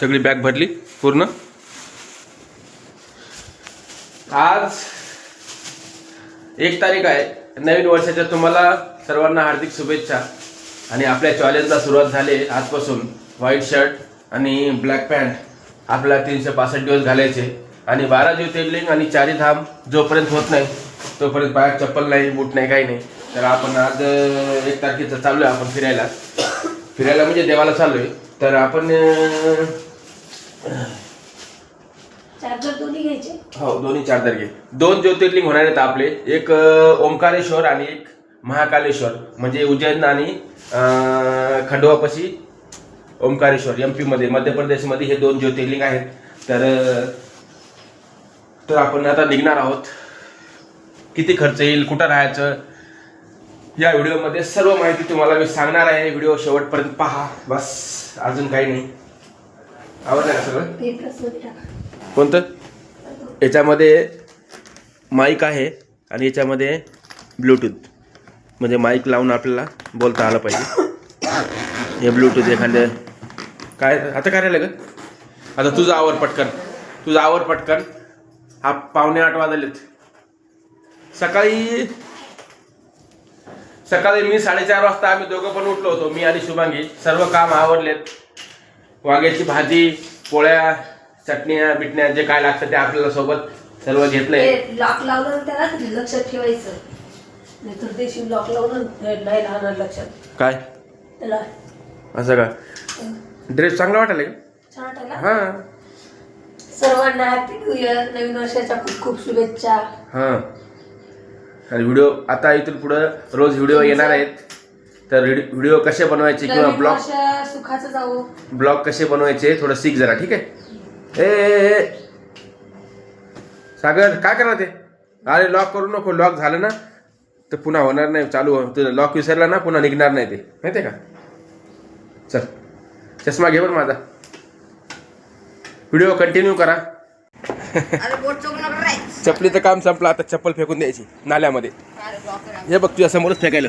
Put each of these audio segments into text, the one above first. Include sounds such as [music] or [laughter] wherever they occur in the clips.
सगळी बॅग भरली पूर्ण. आज एक तारीख आहे. नवीन वर्षाच्या तुम्हाला सर्वांना हार्दिक शुभेच्छा. आणि आपल्या चॅलेंजला सुरुवात झाली आजपासून. व्हाईट शर्ट आणि ब्लॅक पॅन्ट आपल्याला तीनशे पासष्ट दिवस घालायचे. आणि बारा ज्योतिर्लिंग आणि चारी धाम जोपर्यंत होत नाही तोपर्यंत पायात चप्पल नाही बूट नाही काही नाही. तर आपण आज एक तारखेचं चालू आहे आपण फिरायला. फिरायला म्हणजे देवाला चालू आहे तर आपण चार्जर दोन्ही घ्यायचे? हो दोन्ही चार तारखे दोन ज्योतिर्लिंग होणार आहेत आपले. एक अं, ओंकारेश्वर आणि एक महाकालेश्वर. म्हणजे उज्जैन आणि अं, खंडवापाशी ओंकारेश्वर एममध्ये मध्य प्रदेशमध्ये हे दोन ज्योतिर्लिंग आहेत. तर अं, तर आपण आता निघणार आहोत. किती खर्च येईल कुठं राहायचं? या व्हिडिओमध्ये सर्व माहिती तुम्हाला मी सांगणार आहे. व्हिडिओ शेवटपर्यंत पहा. बस अजून काही नाही. आवडलं का सगळं? कोणतं? याच्यामध्ये माईक आहे आणि याच्यामध्ये ब्लूटूथ म्हणजे माईक लावून आपल्याला बोलता आलं पाहिजे. हे ब्लूटूथ एखादं काय? आता काय राहिलं ग? आता तुझं आवर पटकन. तुझं आवर पटकन. हा पावणे आठ वाजलेत. सकाळी सकाळी मी साडेचार वाजता आम्ही दोघं पण उठलो होतो मी आणि शुभांगी. सर्व काम आवरलेत. वांग्याची भाजी पोळ्या चटण्या बिटण्या जे काय लागतं ते आपल्याला सोबत सर्व घेतलंय ते लॉक लावलं ना त्याला तरी लक्षात ठेवायचं. नाही तर देशी लॉक लावून नाही राहणार लक्षात. काय? त्याला असं का? ड्रेस चांगला वाटायला का? छान वाटायला? हां. सर्वांना हॅपी न्यू इयर नवीन वर्षाच्या खूप खूप शुभेच्छा. हां. आणि व्हिडिओ आता इथून पुढं रोज व्हिडिओ येणार आहेत. तर व्हिडिओ कसे बनवायचे किंवा ब्लॉग ब्लॉग कसे बनवायचे थोडं शिक जरा ठीक आहे? ए. सागर काय करणार ते? अरे लॉक करू नको. लॉक झालं ना तर पुन्हा होणार नाही चालू तुझं लॉक विसरला ना पुन्हा निघणार नाही ते. माहिती आहे का? चल. चष्मा घे बरं माझा. व्हिडिओ कंटिन्यू करा. चपलीचं काम संपलं आता चप्पल फेकून द्यायची नाल्यामध्ये. हे बघ तुझ्या समोरच फेकायला.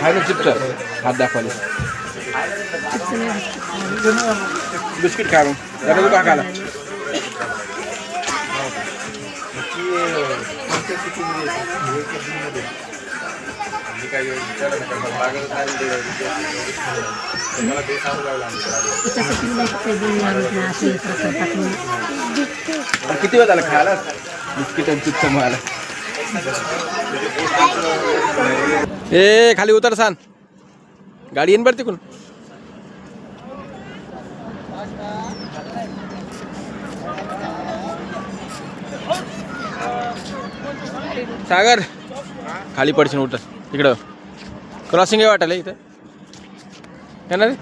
खाय ना चिप्स हात दाखवाले बिस्किट खा मग तू का खाला किती किती वेळ झाला खायला? बिस्किट आणि चिप्स मला ए खाली उतर सांग गाडी येईन बरं तिकून सागर खाली पडशील उतर. इकडं. क्रॉसिंग आहे वाटायला इथं. येणार रे?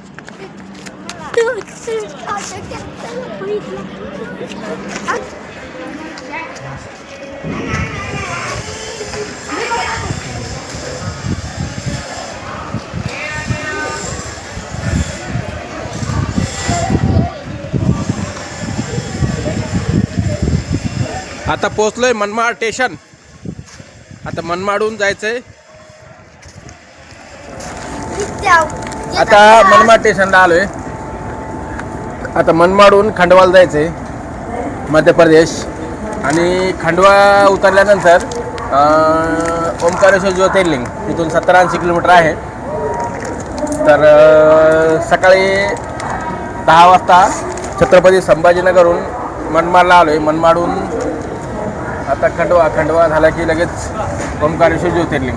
आता पोचलोय मनमाड स्टेशन आता मनमाडहून जायचंय. आता मनमाड स्टेशनला आलोय. आता मनमाडहून खंडवाला जायचंय मध्य प्रदेश. आणि खंडवा उतरल्यानंतर ओंकारेश्वर ज्योतिर्लिंग तिथून सत्तर ऐंशी किलोमीटर आहे. तर सकाळी दहा वाजता छत्रपती संभाजीनगरहून मनमाडला आलोय. मनमाडहून आता खंडवा खंडवा झाला की लगेच ओंकारेश्वर ज्योतिर्लिंग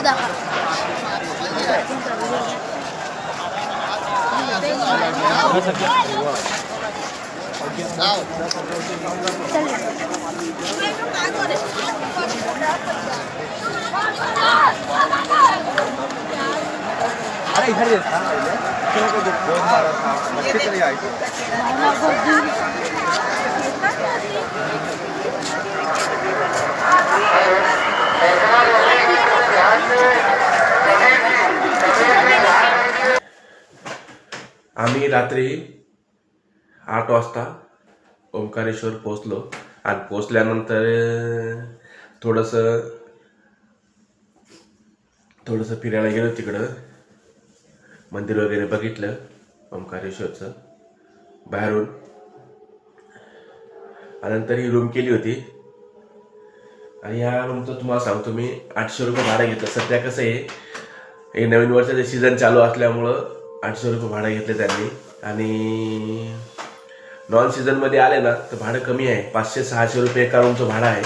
うだから。あれ、ですか。आम्ही रात्री आठ वाजता ओंकारेश्वर पोचलो आणि पोचल्यानंतर थोडंसं थोडंसं फिरायला गेलो तिकडं. मंदिर वगैरे बघितलं ओंकारेश्वरचं. बाहेरून. आणि नंतर ही रूम केली होती. आणि या रूमचं तुम्हाला सांगतो मी आठशे रुपये भाडं घेतलं. सध्या कसं आहे हे नवीन वर्षाचे सीझन चालू असल्यामुळं आठशे रुपये भाडं घेतले त्यांनी. आणि नॉन सीझनमध्ये आले ना तर भाडं कमी आहे. पाचशे सहाशे रुपये एका रूमचं भाडं आहे.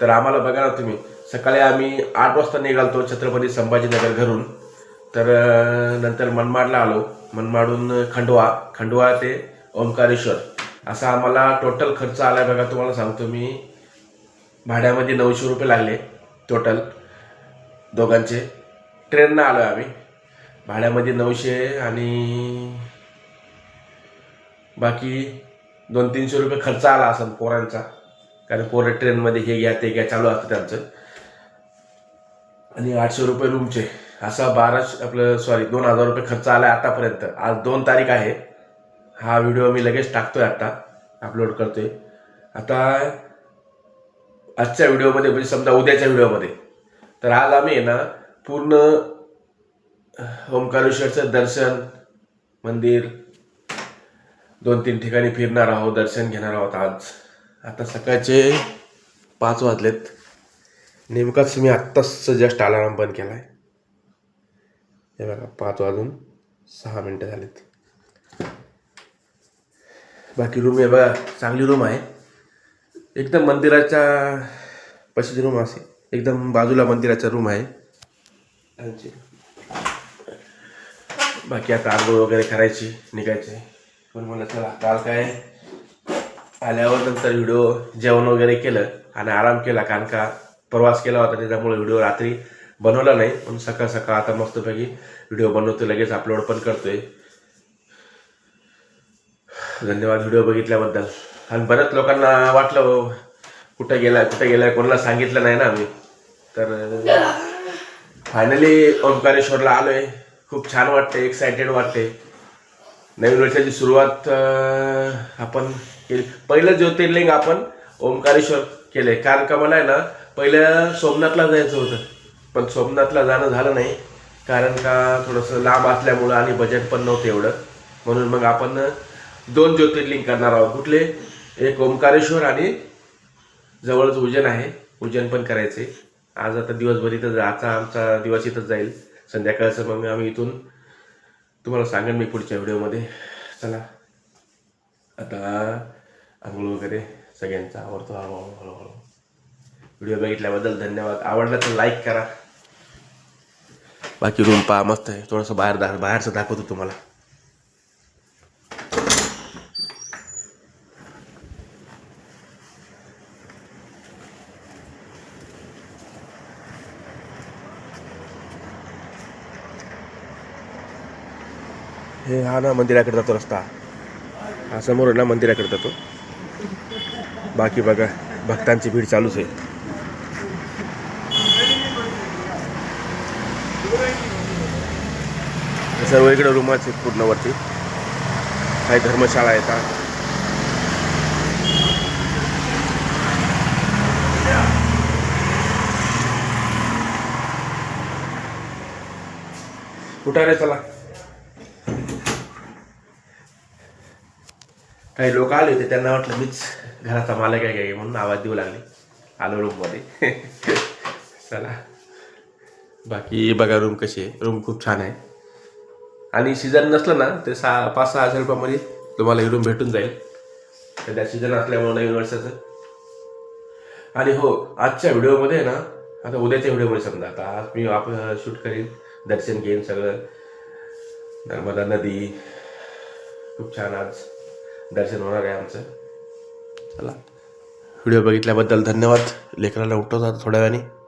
तर आम्हाला बघा ना तुम्ही सकाळी आम्ही आठ वाजता निघालतो छत्रपती संभाजीनगर घरून. तर नंतर मनमाडला आलो. मनमाडून खंडवा खंडवा ते ओंकारेश्वर. असा आम्हाला टोटल खर्च आला आहे बघा तुम्हाला सांगतो मी. भाड्यामध्ये नऊशे रुपये लागले टोटल दोघांचे. ट्रेननं आलो आहे आम्ही. भाड्यामध्ये नऊशे आणि बाकी दोन तीनशे रुपये खर्च आला असेल पोरांचा. कारण पोरं ट्रेनमध्ये हे घ्या ते घ्या चालू असतं त्यांचं. आणि आठशे रुपये रूमचे. असा बाराशे आपलं सॉरी दोन हजार रुपये खर्च आला आहे आतापर्यंत. आज दोन तारीख आहे. हा व्हिडिओ मी लगेच टाकतोय आत्ता. अपलोड करतोय. आता आजच्या व्हिडिओमध्ये म्हणजे समजा उद्याच्या व्हिडिओमध्ये. तर आज आम्ही आहे ना पूर्ण ओंकारेश्वरचं दर्शन मंदिर दोन तीन ठिकाणी फिरणार आहोत दर्शन घेणार आहोत आज. आता सकाळचे पाच वाजलेत. नेमकाच मी आत्ताच जस्ट अलाराम बंद केला आहे हे बघा पाच वाजून सहा मिनटं झालेत. बाकी रूम आहे बघा चांगली रूम आहे. एकदम मंदिराच्या पशीची रूम असे एकदम बाजूला मंदिराचा रूम आहे. त्यांची बाकी आता आंघोळ वगैरे करायची निघायचे. पण म्हणलं चला काल काय? आल्यावर नंतर व्हिडिओ जेवण वगैरे केलं आणि आराम केला कारण का प्रवास केला होता त्याच्यामुळे व्हिडिओ रात्री बनवला नाही. पण सकाळ सकाळ आता मस्तपैकी व्हिडिओ बनवतो लगेच अपलोड पण करतोय. धन्यवाद व्हिडिओ बघितल्याबद्दल. आणि बऱ्याच लोकांना वाटलं कुठं गेलाय कुठं गेलाय कोणाला सांगितलं नाही ना आम्ही. तर फायनली ओंकारेश्वरला आलोय. खूप छान वाटते एक्सायटेड वाटते नवीन वर्षाची सुरुवात आपण केली. पहिलं ज्योतिर्लिंग आपण ओंकारेश्वर केले कारण का मला आहे ना पहिलं सोमनाथला जायचं होतं. पण सोमनाथला जाणं झालं नाही. कारण का थोडंसं लांब असल्यामुळं आणि बजेट पण नव्हतं एवढं. म्हणून मग आपण दोन ज्योतिर्लिंग करणार आहोत. कुठले? एक ओंकारेश्वर आणि जवळच उज्जैन आहे. उज्जैन पण करायचे आज आता दिवसभर इथं आजचा आमचा दिवस इथंच जाईल. संध्याकाळचं मग आम्ही इथून तुम्हाला सांगेन मी पुढच्या व्हिडिओमध्ये. चला. आता आंघोळ वगैरे सगळ्यांचा आवडतो हळूहळू हळूहळू. व्हिडिओ बघितल्याबद्दल धन्यवाद. आवडला तर लाईक करा. बाकी रूम पहा मस्त आहे. थोडंसं बाहेर दा बाहेरचं दाखवतो तुम्हाला. हे हा ना मंदिराकडे जातो रस्ता. हा समोर आहे ना मंदिराकडे जातो. बाकी बघा भक्तांची भीड चालूच आहे. सर्व इकडे रूमच आहेत पूर्ण वरती. काही धर्मशाळा येतात कुठं रे चला? काही लोक आले होते त्यांना वाटलं मीच घराचा मालक आहे काय म्हणून आवाज देऊ लागले. आलो रूममध्ये [laughs] चला. बाकी बघा रूम कशी आहे. रूम खूप छान आहे. आणि सीझन नसलं ना तर सहा पाच सहा हजार रुपयामध्ये तुम्हाला ही रूम भेटून जाईल. सध्या सीझन असल्यामुळे नवीन वर्षाचं. आणि हो आजच्या व्हिडिओमध्ये आहे ना आता उद्याच्या व्हिडिओमध्ये समजा आता आज मी आपण शूट करीन दर्शन घेईन सगळं. नर्मदा नदी खूप छान आज. दर्शन होणार आहे आमचं. चला. व्हिडिओ बघितल्याबद्दल धन्यवाद. लेकराला उठवतात थोड्या वेळाने.